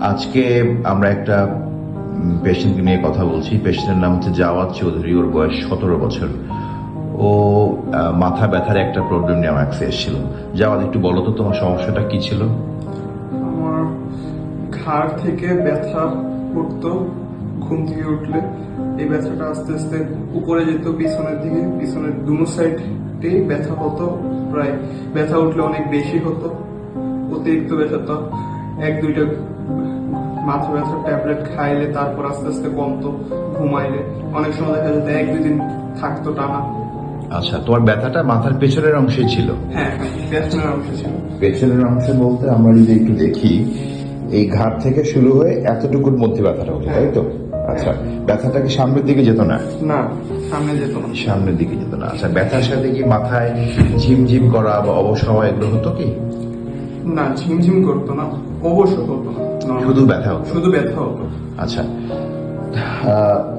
আজকে আমরা একটা পেশেন্টকে নিয়ে কথা বলছি। পেশেন্টের নাম হচ্ছে জাওয়াদ চৌধুরী, ওর বয়স সতেরো বছর। ও মাথা ব্যথার একটা প্রবলেম নিয়ে আমার কাছে এসেছিল। জাওয়াদ একটু বলো তো, তোমার সমস্যাটা কি ছিল? আমার ঘাড় থেকে ব্যথা উঠতো, ঘুম থেকে উঠলে। এই ব্যথাটা আস্তে আস্তে উপরে যেত, পিছনের দিকে। পিছনের দুনো সাইডেই ব্যথা হতো, প্রায় ব্যথা উঠলে অনেক বেশি হতো। অতিরিক্ত ব্যথা তো এক দুইটা মাথা ব্যথার ট্যাবলেট খাইলে তারপর আস্তে আস্তে কমতো ঘুমাইলে। অনেক সময় দেখা যেত এক দুই দিন থাকতো টানা। আচ্ছা তোমার ব্যথাটা মাথার পেছনের অংশে ছিল? হ্যাঁ ব্যথার অংশ ছিল। পেছনের অংশে বলতে আমরা যদি একটু দেখি এই ঘাট থেকে শুরু হয়ে এতটুকুর মধ্যে ব্যথাটা হতো তাই তো? আচ্ছা ব্যথাটা কি সামনের দিকে যেত না? না সামনে যেত না। সামনের দিকে যেত না। আচ্ছা ব্যথার সাথে কি মাথায় ঝিমঝিম করা বা অবসর এগুলো হতো কি? না ঝিমঝিম করতো না। অবশ্য হতো শুধু ব্যথা হতো? শুধু ব্যথা হতো। আচ্ছা।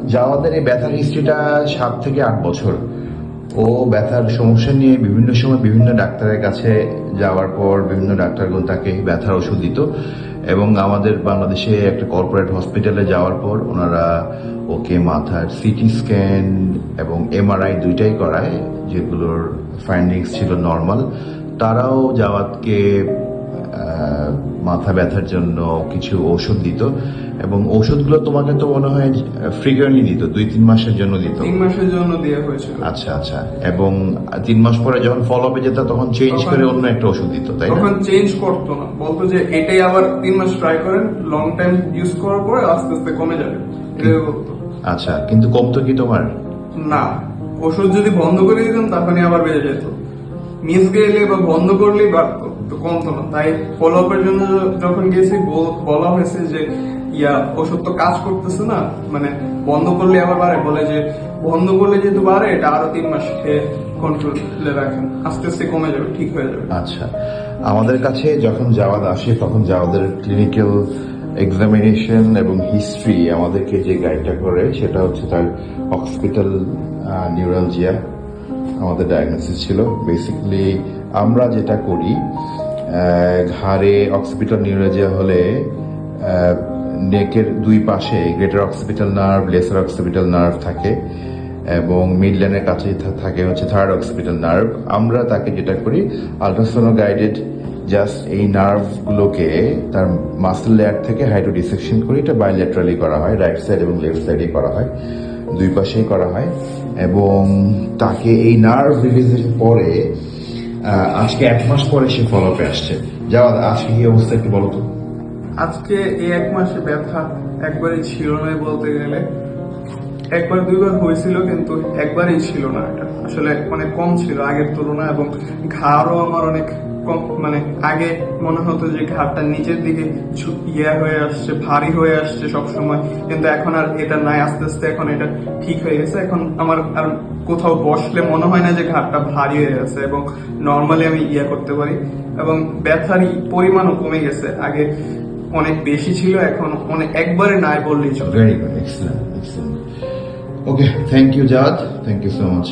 জাওয়াদের এই ব্যথার হিস্ট্রিটা সাত থেকে আট বছর। ও ব্যথার সমস্যা নিয়ে বিভিন্ন সময় বিভিন্ন ডাক্তারের কাছে যাওয়ার পর বিভিন্ন ডাক্তারগণ তাকে ব্যথার ওষুধ দিত এবং আমাদের বাংলাদেশে একটা কর্পোরেট হসপিটালে যাওয়ার পর ওনারা ওকে মাথার সিটি স্ক্যান এবং এমআরআই দুইটাই করায় যেগুলোর ফাইন্ডিংস ছিল নর্মাল তারাও জাওয়াতকে মাথা ব্যথার জন্য কিছু ওষুধ দিত। এবং ওষুধগুলো তোমাকে তো মনে হয় ফ্রিকুয়েন্টলি দিত দুই তিন মাসের জন্য দিত। তিন মাসের জন্য দেওয়া হয়েছিল। আচ্ছা আচ্ছা। এবং তিন মাস পরে যখন ফলো আপে যেত তখন চেঞ্জ করে অন্য একটা ওষুধ দিত তাই না? তখন চেঞ্জ করতো না। বলতো যে এটাই আবার তিন মাস ট্রাই করেন লং টাইম ইউজ করার পরে আস্তে আস্তে কমে যাবে। এটাই বলতো আচ্ছা কিন্তু কমতো কি তোমার? না। ওষুধ যদি বন্ধ করে দিতাম তখনই আবার বেড়ে যেত। মিস গেলে বা বন্ধ করলেই বাড়তো তো কমতো না। তাই ফলো আপের জন্য যখন গেছি বলা হয়েছে যে, ইয়া, ওষুধ তো কাজ করতেছে না মানে বন্ধ করলে আবার বাড়ে। বলে যে, বন্ধ করলে যেহেতু বাড়ে, এটা আরও তিন মাস খেয়ে কন্ট্রোলে রাখেন। আস্তে আস্তে কমে যাবে, ঠিক হয়ে যাবে। আচ্ছা আমাদের কাছে যখন জাওয়াদ আসে, তখন জাওয়াদের ক্লিনিক্যাল এক্সামিনেশন এবং হিস্ট্রি আমাদেরকে যে গাইডটা করে, সেটা হচ্ছে তার হসপিটাল নিউরালজিয়া আমাদের ডায়াগনোসিস ছিল। বেসিক্যালি আমরা যেটা করি ঘাড়ে অক্সিপিটাল নিউরোলজিয়া হলে নেকের দুই পাশে greater occipital nerve lesser occipital nerve থাকে এবং মিডল্যান্ডের কাছে থাকে হচ্ছে থার্ড অক্সিপিটাল নার্ভ আমরা তাকে যেটা করি আলট্রাসোনো গাইডেড জাস্ট এই নার্ভগুলোকে তার মাসেল লেয়ার থেকে হাইড্রো ডিসেকশন করে এটা বাইল্যাটারালি করা হয় রাইট সাইড এবং লেফট সাইডে করা হয়, দুই পাশেই করা হয়। এবং তাকে এই নার্ভ রিলিজের পরে আজকে এক মাস পরে সে ফলো আপে আসছে। যাওয়ার আজকে কি অবস্থা একটু বলতো আজকে এই এক মাসে ব্যথা একবারই ছিল না বলতে গেলে। একবার দুইবার হয়েছিল, কিন্তু একবারই ছিল না এটা। আসলে অনেক কম ছিল আগের তুলনায়, এবং ঘাড়ও আমার অনেক মানে আগে মনে হতো যে ঘাড়টা নিচের দিকে ইয়ে হয়ে আসছে, ভারী হয়ে আসছে সব সময় কিন্তু এখন আর এটা নাই, আস্তে আস্তে এখন এটা ঠিক হয়ে গেছে। এখন আমার আর কোথাও বসলে মনে হয় না যে ঘাড়টা ভারী হয়ে গেছে এবং নর্মালি আমি ইয়ে করতে পারি। এবং ব্যথার পরিমাণও কমে গেছে। আগে অনেক বেশি ছিল, এখন অনেক একবারে নাই বললেই চলে। ওকে থ্যাংক ইউ জাদ থ্যাংক ইউ সো মাচ